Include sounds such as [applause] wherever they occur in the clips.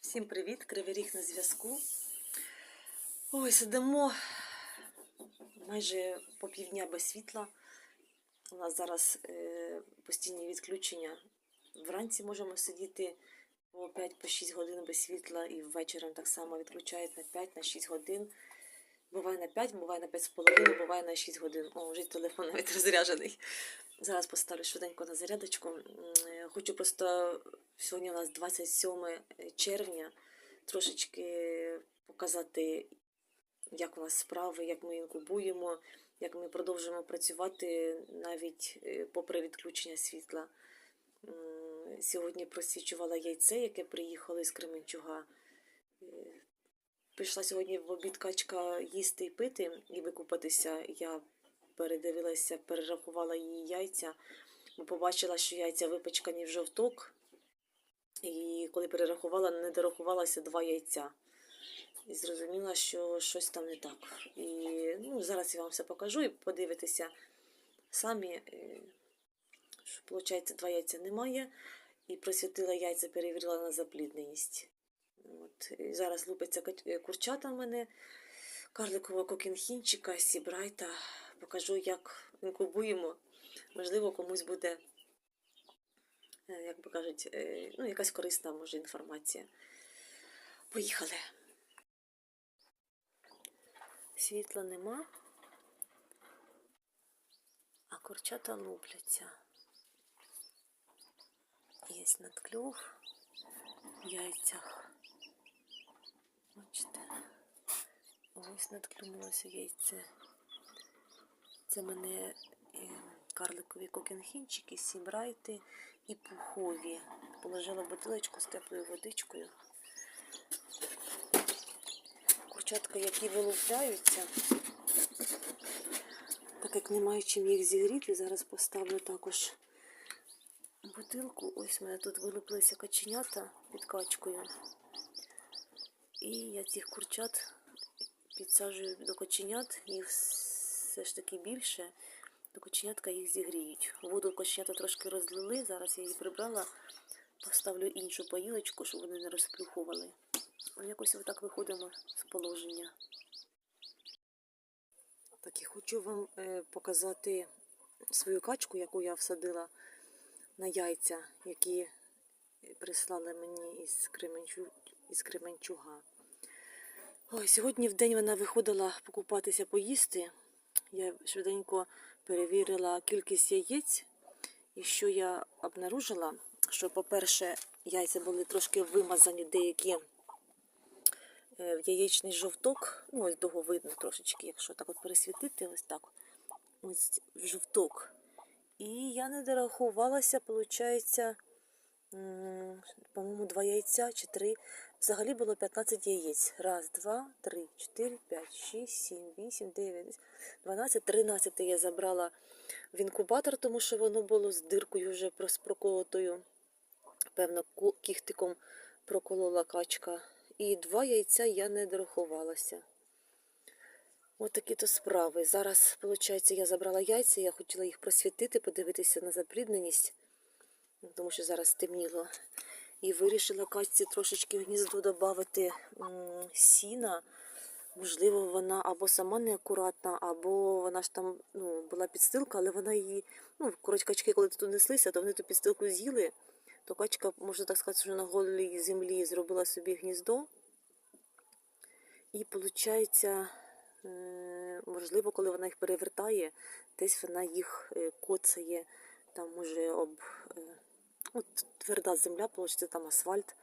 Всім привіт! Кривий ріг на зв'язку. Ой, сидимо майже по півдня без світла. У нас зараз е, постійні відключення. Вранці можемо сидіти по 5-6 годин без світла, і ввечері так само відключають на 5-6 годин. Буває на 5, буває на 5,5, буває на 6 годин. О, вже телефон навіть [laughs] розряджений. Зараз поставлю швиденько на зарядочку. Е, Хочу просто сьогодні у нас 27 червня. Трошечки показати, як у нас справи, як ми інкубуємо, як ми продовжуємо працювати навіть е, попри відключення світла. Сьогодні просвічувала яйце, яке приїхало із Кременчуга. Прийшла сьогодні в обід качка їсти і пити і викупатися. Я передивилася, перерахувала її яйця, бо побачила, що яйця випачкані в жовток. І коли перерахувала, не дорахувалося два яйця. І зрозуміла, що щось там не так. І ну, зараз я вам все покажу і подивитися самі, е, що, виходить, два яйця немає. І просвітила яйця, перевірила на заплідненість. От. І зараз лупиться е, курчата в мене, карликового кокінхінчика, сібрайта. Покажу, як інкубуємо. Можливо, комусь буде, е, як би кажуть, е, ну, якась корисна може інформація. Поїхали. Світла нема, а курчата лупляться. Є надклюв в яйцях. Бачите, ось надклюнулося яйце. Це мене е, карликові кокенхінчики, сібрайти і пухові. Положила бутилочку з теплою водичкою. Курчатка, які вилупляються, так як немає чим їх зігріти, зараз поставлю також бутилку. Ось у мене тут вилуплилися каченята під качкою. І я цих курчат підсаджую до коченят, їх все ж таки більше, до коченятка їх зігріють. Воду коченята трошки розлили, зараз я її прибрала, поставлю іншу поїлочку, щоб вони не розплюхували. Якось отак виходимо з положення. Так, і хочу вам е, показати свою качку, яку я всадила на яйця, які прислали мені із Кременчуга. Ой, сьогодні в день вона виходила покупатися поїсти. Я швиденько перевірила кількість яєць. І що я обнаружила, що, по-перше, яйця були трошки вимазані деякі е, в яєчний жовток. Ну, ось того видно трошечки, якщо так от пересвітити, ось так. Ось жовток. І я не дорахувалася, виходить, по-моєму, два яйця чи три. Взагалі було 15 яєць. Раз, два, три, чотири, п'ять, шість, сім, вісім, дев'ять, дванадцять, тринадцяте я забрала в інкубатор, тому що воно було з диркою вже проколотою. Певно, кіхтиком проколола качка. І два яйця я не дорахувалася. От такі то справи. Зараз, виходить, я забрала яйця, я хотіла їх просвітити, подивитися на заплідненість, тому що зараз темніло. І вирішила качці трошечки в гніздо додати сіна. Можливо, вона або сама неакуратна, або вона ж там ну, була підстилка, але вона її, ну, коротше, качки, коли тут неслися, то вони ту підстилку з'їли, то качка, можна так сказати, що на голій землі зробила собі гніздо. І виходить, можливо, коли вона їх перевертає, десь вона їх е, коцає, там може об е, от, тверда земля, виходить, там асфальт,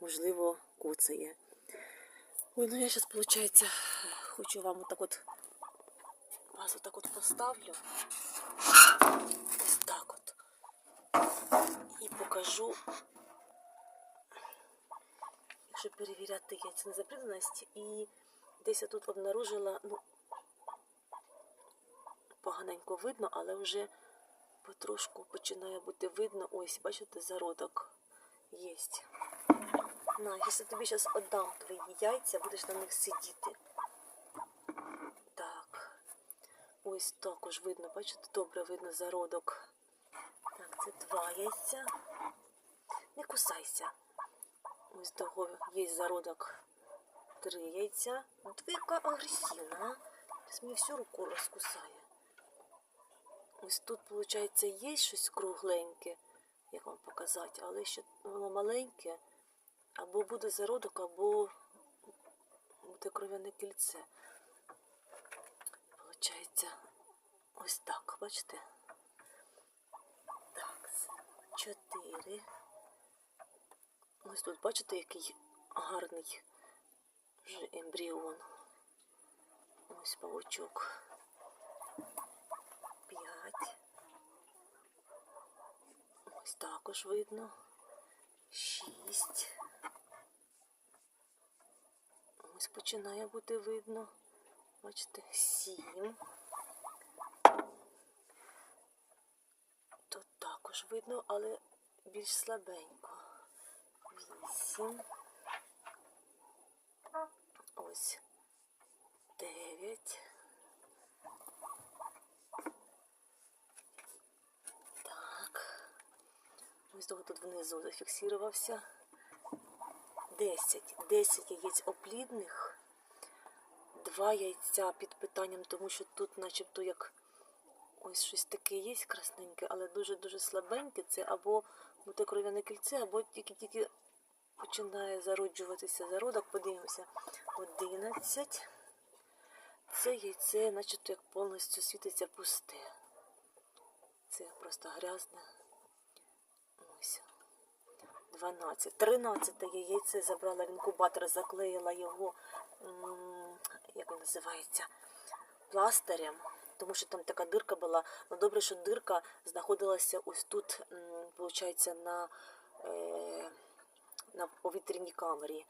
можливо, коцає. Ой, ну я зараз, виходить, хочу вам отак от вас отак от поставлю. Ось так от. І покажу, якщо перевіряти яйця на заплідненість. І десь я тут обнаружила, ну, поганенько видно, але вже потрошку починає бути видно. Ось, бачите, зародок є. На, якщо тобі зараз віддам твої яйця, будеш на них сидіти. Так. Ось також видно, бачите, добре видно зародок. Так, це два яйця. Не кусайся. Ось того є зародок три яйця. Ви яка агресивна? Мені всю руку розкусає. Ось тут, виходить, є щось кругленьке, як вам показати, але ще воно маленьке. Або буде зародок, або буде кров'яне кільце. Получається, ось так, бачите? Так, чотири. Ось тут, бачите, який гарний вже ембріон. Ось павучок. П'ять. Ось також видно. Шість. Ось починає бути видно. Бачите, сім. Тут також видно, але більш слабенько. Вісім. Ось. Дев'ять. Так. Ось того тут внизу зафіксувався. Десять. Десять яєць оплідних. Два яйця під питанням, тому що тут начебто як ось щось таке є красненьке, але дуже-дуже слабеньке. Це або буде кров'яне кільце, або тільки-тільки починає зароджуватися зародок. Подивимося. Одинадцять. Це яйце, начебто як повністю світиться пусте. Це просто грязне. Ось. 12. 13 яйце забрала в інкубатор, заклеїла його, як він називається, пластирем, тому що там така дирка була. Ну добре, що дирка знаходилася ось тут, виходить, на, е, на повітряній камері.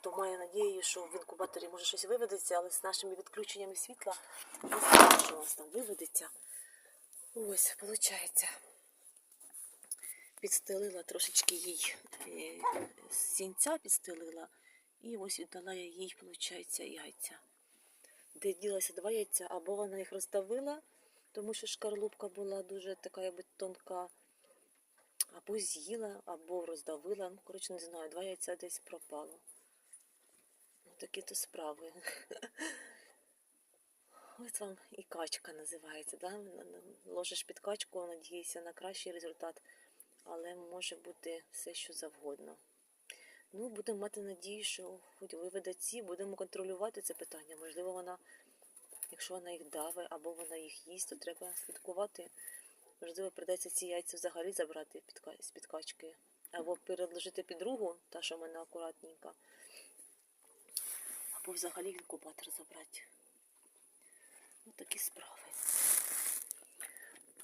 То маю надію, що в інкубаторі може щось виведеться, але з нашими відключеннями світла не знаю, що у нас там виведеться. Ось, виходить підстелила трошечки їй е, сінця підстелила, і ось віддала я їй, виходить, яйця. Де ділася два яйця, або вона їх роздавила, тому що шкарлупка була дуже така, якби тонка, або з'їла, або роздавила. Ну, коротше, не знаю, два яйця десь пропало. Ну, Такі то справи. [laughs] Ось вам і качка називається. Да? Ложиш під качку, надієшся на кращий результат але може бути все, що завгодно. Ну, будемо мати надію, що хоч виведе ці, будемо контролювати це питання. Можливо, вона, якщо вона їх давить або вона їх їсть, то треба слідкувати. Можливо, придеться ці яйця взагалі забрати з під качки. Або переложити під другу, та, що в мене акуратненька, або взагалі інкубатор забрати. Ось такі справи.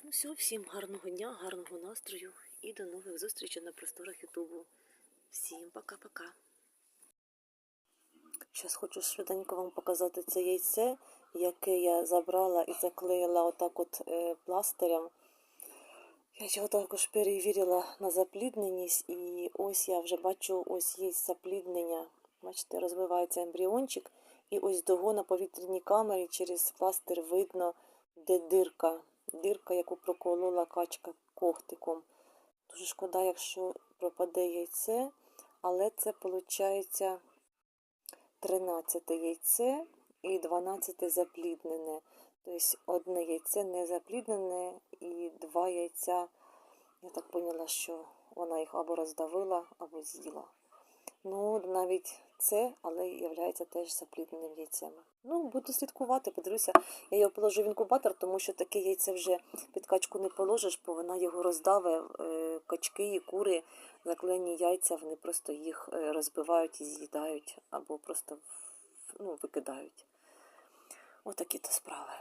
Ну, все, всім гарного дня, гарного настрою і до нових зустрічей на просторах Ютубу. Всім пока-пока. Зараз хочу швиденько вам показати це яйце, яке я забрала і заклеїла отак от е, пластирем. Я його також перевірила на заплідненість, і ось я вже бачу, ось є запліднення. Бачите, розвивається ембріончик, і ось того на повітряній камері через пластир видно, де дирка. Дирка, яку проколола качка когтиком. Дуже шкода, якщо пропаде яйце, але це виходить 13 яйце і 12 запліднене. Тобто одне яйце не запліднене і два яйця, я так поняла, що вона їх або роздавила, або з'їла. Ну, навіть це, але є теж заплідненим яйцем. Ну, буду слідкувати, подивлюся. Я його положу в інкубатор, тому що таке яйце вже під качку не положиш, бо вона його роздаве. Е, качки і кури, заклені яйця, вони просто їх е, розбивають і з'їдають, або просто ну, викидають. Отакі то справи.